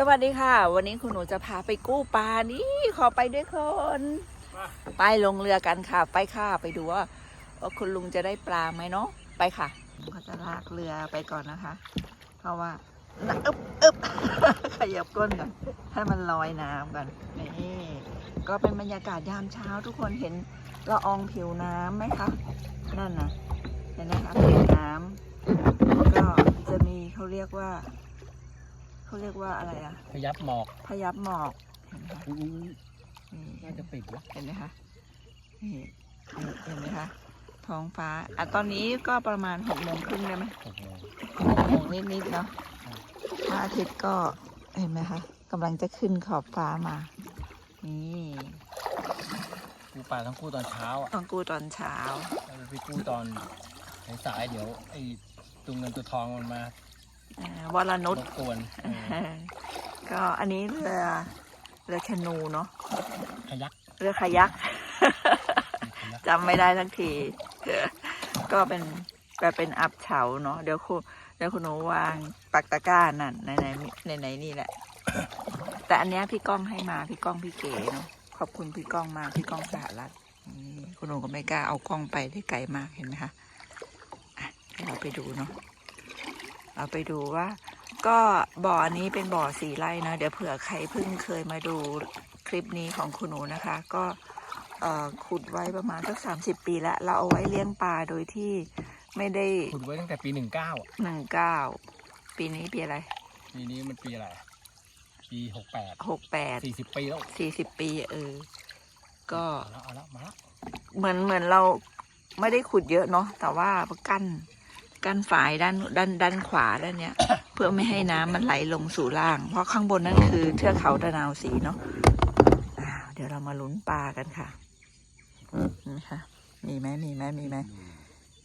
สวัสดีค่ะ วันนี้คุณหนูจะพาไปกู้ปลานี่ขอไปด้วยคน ไปลงเรือกันค่ะ ไปค่ะไปดูว่าว่าคุณลุงจะได้ปลาไหมเนาะไปค่ะเขาจะลากเรือไปก่อนนะคะ เพราะว่าน่ะอึบอึบขยับก้นก่อนให้มันลอยน้ำกันนี่ก็เป็นบรรยากาศยามเช้าทุกคนเห็นละอองผิวน้ำไหมคะนั่นนะเห็นไหมคะผิวน้ำก็จะมีเขาเรียกว่า เขาเรียกว่าอะไรอะพยับหมอกพยับหมอกเห็นไหมคะอุ๊ยนี่น่าจะปิดวะเห็นไหมคะนี่นี่เห็นไหมคะท้องฟ้าอะตอนนี้ก็ประมาณหกโมงครึ่งได้ไหมหกโมงหกโมงนิดๆเนาะพระอาทิตย์ก็เห็นไหมคะกำลังจะขึ้นขอบฟ้ามา นี่กูปลาทั้งคู่ตอนเช้าอะต้องกู้ตอนเช้า แล้วไปกู้ตอนสายๆเดี๋ยวไอ้ตัวเงินตัวทองมันมาอ่า วรนุชรบกวนเออก็อันนี้เรือเรือแคนูเนาะพยักเรือคายักพยักจำไม่ได้สักที ก็เป็นแบบเป็นอับเฉาเนาะเดี๋ยวคุณเดี๋ยวคุณหนูวางปักตะกร้านั่นในในในในนี่แหละ แต่อันเนี้ยพี่ก้องให้มาพี่ก้องพี่เก๋เนาะขอบคุณพี่ก้องมากพี่ก้องสหรัฐนี่คุณหนูก็ไม่กล้าเอากล้องไปได้ไกลมากเห็นไหมคะอะเดี๋ยวเราไปดูเนาะ เราไปดูว่า ก็บ่อนี้เป็นบ่อสีไร่นะเดี๋ยวเผื่อใครเพิ่งเคยมาดูคลิปนี้ของคุณหนูนะคะ ก็เอ่อขุดไว้ประมาณสักสามสิบปีแล้ว เราเอาไว้เลี้ยงปลาโดยที่ไม่ได้ขุดไว้ตั้งแต่ปีหนึ่งเก้าหนึ่งเก้าปีนี้ปีอะไร ปีนี้มันปีอะไรปีหกแปดหกแปดสี่สิบปีแล้วสี่สิบปีเออ ก็เอาละเอาละมาละเหมือนเหมือนเราไม่ได้ขุดเยอะเนาะแต่ว่ากั้น กั้นฝายด้านด้านด้านขวาด้านเนี้ย เพื่อไม่ให้น้ำมันไหลลงสู่ล่าง เพราะข้างบนนั่นคือเทือกเขาตะนาวสีเนาะอ้าวเดี๋ยวเรามาลุ้นปลากันค่ะนี่ค่ะ มีไหมมีไหมมีไหม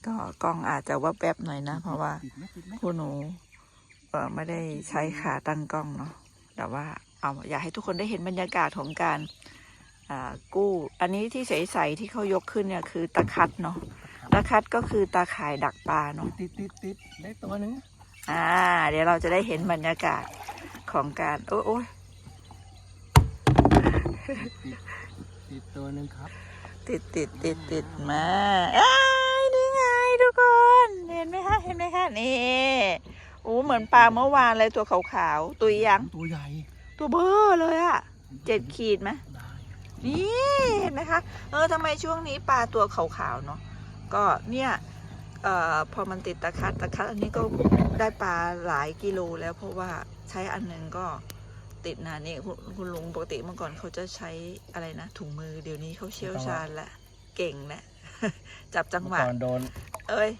ก็กล้องอาจจะว่าแป๊บๆหน่อยนะ เพราะว่าปิดไหมปิดไหมคุณหนูเออไม่ได้ใช้ขาตั้งกล้องเนาะแต่ว่าเอาอยากให้ทุกคนได้เห็นบรรยากาศของการอ่ากู้ อันนี้ที่ใสๆที่เขายกขึ้นเนี่ยคือตะคัดเนาะ ตะคัดก็คือตาข่ายดักปลาเนาะติดติดติดได้ตัวหนึงอ่า เดี๋ยวเราจะได้เห็นบรรยากาศของการ โอ้ยโอ้ยติดติดตัวหนึงครับ ติดติดติดติดมาอ้ายนี่ไงทุกคน เห็นไหมคะเห็นไหมคะนี่โอ้เหมือนปลาเมื่อวานเลยตัวขาวๆตุยยัง ตัวใหญ่ ตัวเบ้อเลยอะเจ็ดขีดไหมได้นี่เห็นไหมคะ เออทำไมช่วงนี้ปลาตัวขาวๆเนาะ ก็เนี่ยเอ่อพอมันติดตะคัดตะคัดอันนี้ก็ได้ปลาหลายกิโลแล้วเพราะว่าใช้อันหนึงก็ติดนานนี่คุณคุณลุงปกติเมื่อก่อนเขาจะใช้อะไรนะ ถุงมือเดี๋ยวนี้เขาเชี่ยวชาญละเก่งละจับจังหเมื่อวะก่อนโดน เอ้ย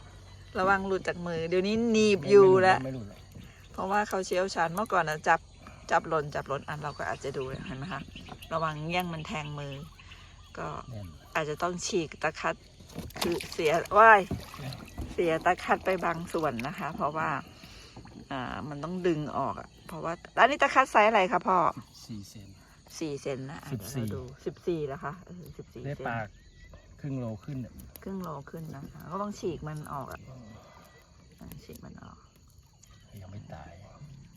ระวังหลุดจากมือ เดี๋ยวนี้หนีบอยู่แล้วไม่หลุดหรอกเพราะว่าเขาเชี่ยวชาญเมื่อก่อนนะจับจับหล่นจับหล่นอันเราก็อาจจะดูเห็นไหมคะระวังแย่งมันแทงมือ ก็แน่นอาจจะต้องฉีกตะคัด คือเสียว่ายเสียตะคัดไปบางส่วนนะคะ เพราะว่า อ่า มันต้องดึงออกอะเพราะว่าอันนี้ตะคัดไซส์อะไรคะพ่อสี่เซน สี่เซนนะอะสิบสี่เดี๋ยวเราดูสิบสี่แล้วคะสิบสี่ได้เซนปลาครึ่งโลขึ้นเนี่ยครึ่งโลขึ้นนะคะก็ต้องฉีกมันออกอะอะฉีกมันออก ยังไม่ตาย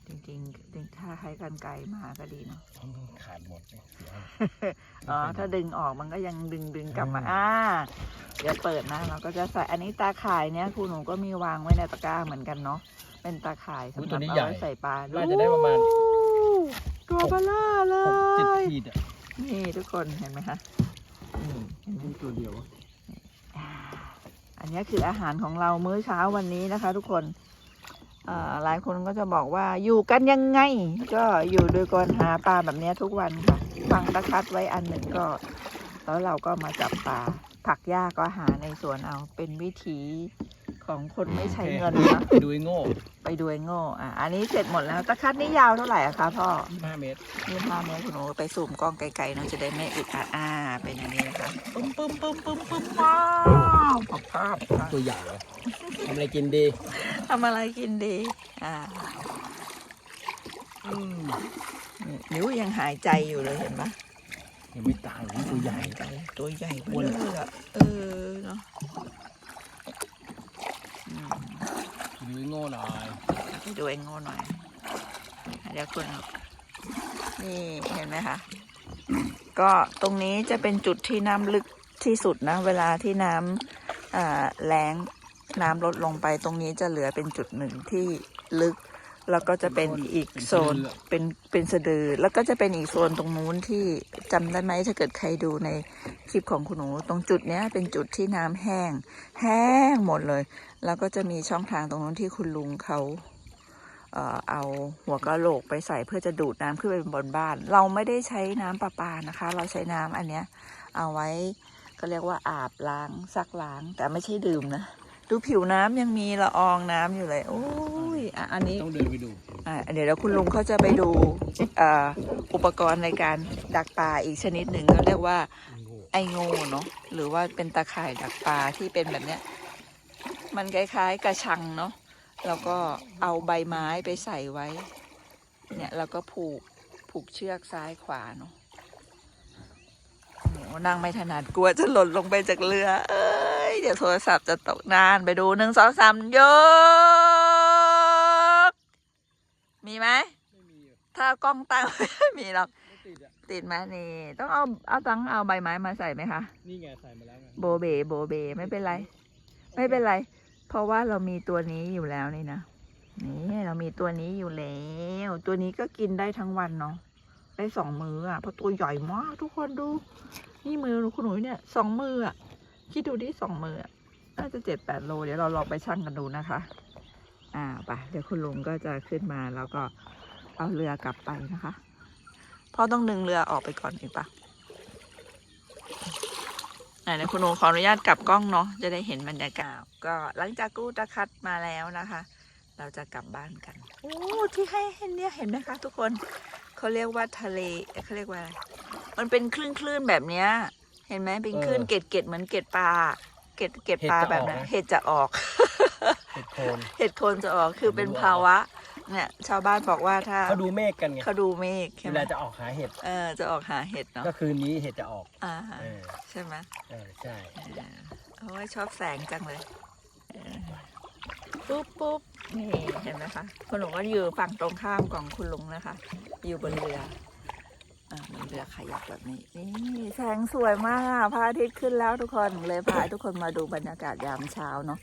จริงๆจริงถ้าใช้กันไกลมาก็ดีเนาะขาดหมดเลยเสียอ๋อถ้าดึงออกมันก็ยังดึงดึงกลับมาอืมอ่าเดี๋ยวเปิดนะเราก็จะใส่อันนี้ตาข่ายเนี้ยครูหนูก็มีวางไว้ในตะกร้าเหมือนกันเนาะเป็นตาข่ายสำหรับเอาไว้ใส่ปลาน่าจะได้ประมาณตัวเบลอเลหกเจ็ดยขีดอะนี่ทุกคนเห็นไหมคะนี่เห็นไหมตัวเดียวอ่าอันนี้คืออาหารของเรามื้อเช้าวันนี้นะคะ ทุกคนอ่า หลายคนก็จะบอกว่าอยู่กันยังไง ก็อยู่โดยการหาปลาแบบนี้ทุกวันค่ะฟังตะคัดไว้อันหนึ่งก็ แล้วเราก็มาจับปลาผักหญ้าก็หาในสวนเอาเป็นวิถี ของคนไม่ใช้เงินนะไปดูไอ้โง่ไปดูไอ้โง่อะอันนี้เสร็จหมดแล้วตะคัดนี่ยาวเท่าไหร่อะคะพ่อห้าเมตรยี่ห้าเมตรคุณหนูไปซูมกล้องไกลๆเนาะจะได้ไม่อึดอัดอ่าเป็นอย่างนี้นะคะปึ้มปึ้มปึ้มปึ้มปึ้มว้าวภาพภาพตัวใหญ่เลยทำอะไรกินดีทำอะไรกินดีอ่าอืมนี่นิ้วยังหายใจอยู่เลยเห็นปะยังไม่ตายนี่ตัวใหญ่ายใจตัวใหญ่เบ้อ้วนอเลยอะเออเนาะอืมไป ดูไอ้โง่หน่อยดูไอ้โง่หน่อย เดี๋ยวคุณนี่เห็นไหมคะ ก็ตรงนี้จะเป็นจุดที่น้ำลึกที่สุดนะ เวลาที่น้ำอ่าแรงน้ำลดลงไปตรงนี้จะเหลือเป็นจุดหนึ่งที่ลึก แล้วก็จะเป็นอีกโซนเป็นเป็นสะดือ แล้วก็จะเป็นอีกโซนตรงนู้นที่จำได้ไหมถ้าเกิดใครดูในคลิปของคุณหนู ตรงจุดเนี้ยเป็นจุดที่น้ำแห้ง แห้งหมดเลย แล้วก็จะมีช่องทางตรงนู้นที่คุณลุงเขาเอาหัวกะโหลกไปใส่เพื่อจะดูดน้ำขึ้นไปบนบ้าน เราไม่ได้ใช้น้ำประปานะคะ เราใช้น้ำอันเนี้ยเอาไว้ก็เรียกว่าอาบล้างซักล้าง แต่ไม่ใช่ดื่มนะ ดูผิวน้ำยังมีละอองน้ำอยู่เลย โอ้ย อะอันนี้ต้องเดินไปดูอะเดี๋ยวแล้วคุณลุงเขาจะไปดูเอ่ออุปกรณ์ในการดักปลาอีกชนิดหนึ่งเขาเรียกว่า ไองูเนาะหรือว่าเป็นตาข่ายดักปลาที่เป็นแบบเนี้ย มันคล้ายๆกระชังเนาะแล้วก็เอาใบไม้ไปใส่ไว้ เนี่ยแล้วก็ผูกผูกเชือกซ้ายขวาเนาะโอ้นั่งไม่ถนัดกลัวจะหล่นลงไปจากเรือ เอ้ย เดี๋ยวโทรศัพท์จะตกนานไปดูหนึ่งสองสามยก มีไหมไม่มีอะถ้ากล้องตั้ง ไม่มีหรอก ไม่ติดอะ ติดไหมนี่ ต้องเอาเอาตังเอาใบไม้มาใส่ไหมคะ นี่ไงใส่มาแล้วไงโบเบโบเบไม่เป็นไร ไม่เป็นไร เพราะว่าเรามีตัวนี้อยู่แล้วนี่นะ นี่เรามีตัวนี้อยู่แล้ว ตัวนี้ก็กินได้ทั้งวันเนาะ ได้สองมืออะ เพราะตัวใหญ่มากทุกคนดู นี่มือคุณหนุ่ยเนี่ยสองมืออะ คิดดูดิสองมืออะน่าจะเจ็ดแปดโล เดี๋ยวเราลองไปชั่งกันดูนะคะ อ่าไปเดี๋ยวคุณลุงก็จะขึ้นมาแล้วก็เอาเรือกลับไปนะคะพ่อต้องดึงเรือออกไปก่อนอีกปะไหนนะคุณโอขออนุญาตกลับกล้องเนาะจะได้เห็นบรรยากาศก็หลังจากกู้ตะคัดมาแล้วนะคะ เราจะกลับบ้านกันโอ้ที่ให้เห็นเนี่ยเห็นไหมคะทุกคนเขาเรียกว่าทะเลเอ๊ะเขาเรียกว่าอะไรมันเป็นคลื่นคลื่นๆแบบเนี้ย เห็นไหมเป็นคลื่นเกล็ดเกล็ดเหมือนเกล็ดปลาเกล็ดเกล็ดปลาแบบนั้นเห็ดจะออก เห็ดโคนเห็ดโคนจะออกคือเป็นภาวะ เนี่ย ชาวบ้านบอกว่าถ้าเขาดูเมฆกันไงเขาดูเมฆใช่เวไหมลาจะออกหาเห็ดเออจะออกหาเห็ดเนาะก็คืนนี้เห็ดจะออก อ่าเออใช่ไหมเออใช่โอ้ยชอบแสงจังเลยเออปุ๊บปุ๊บนี่เห็นไหมคะคุณลุงก็อยู่ฝั่งตรงข้ามของคุณลุงนะคะ อยู่บนเรืออ่าบนเรือขยักแบบนี้นี่แสงสวยมากพระอาทิตย์ขึ้นแล้วทุกคนเลยพาทุกคนมาดูบรรยากาศยามเช้าเนาะ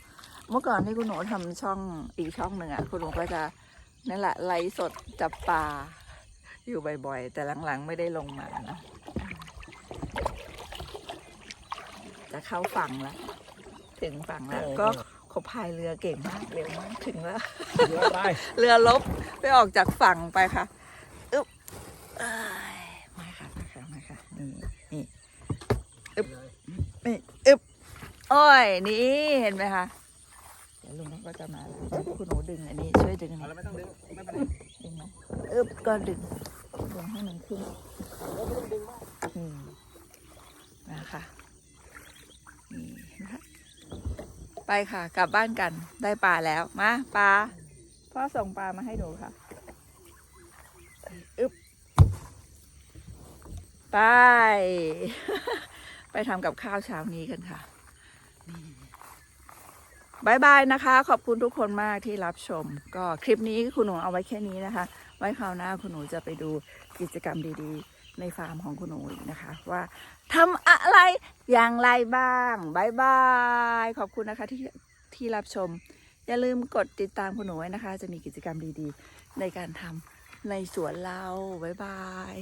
เมื่อก่อนที่คุณหนูทำช่องอีกช่องหนึ่งอะ คุณหนูก็จะนั่นแหละไลฟ์สดจับปลาอยู่บ่อยๆ แต่หลังๆไม่ได้ลงมานะ จะเข้าฝั่งแล้ว ถึงฝั่งแล้ว ก็เขาพายเรือเก่งมากเร็วมากถึงแล้วเยอะไปเรือลบไปออกจากฝั่งไปค่ะอึ๊บเอ้ยมาค่ะมาค่ะมาค่ะนี่นี่นี่อึ๊บโอ้ยนี่เห็นไหมคะเดี๋ยวลุง ก็จะมาแล้วคุณหนูดึงอันนี้ช่วยดึงหน่เอาอยแล้วไม่ต้องดึงไม่เป็นไรดึงไหมอึ๊บก็ดึงดึงให้มันขึ้นอืมมาค่ะนี่นะคะไปค่ะกลับบ้านกันได้ปลาแล้วมาปลาพ่อส่งปลามาให้ดูค่ะอึ๊บไป ไปทำกับข้าวเช้านี้กันค่ะ บายบายนะคะ ขอบคุณทุกคนมากที่รับชม ก็คลิปนี้คุณหนูเอาไว้แค่นี้นะคะ ไว้คราวหน้าคุณหนูจะไปดูกิจกรรมดีๆ ในฟาร์มของคุณหนูอีกนะคะ ว่าทำอะไรอย่างไรบ้างบายบายขอบคุณนะคะที่ที่รับชม อย่าลืมกดติดตามคุณหนูไว้นะคะ จะมีกิจกรรมดีๆ ในการทำในสวนเราบายบาย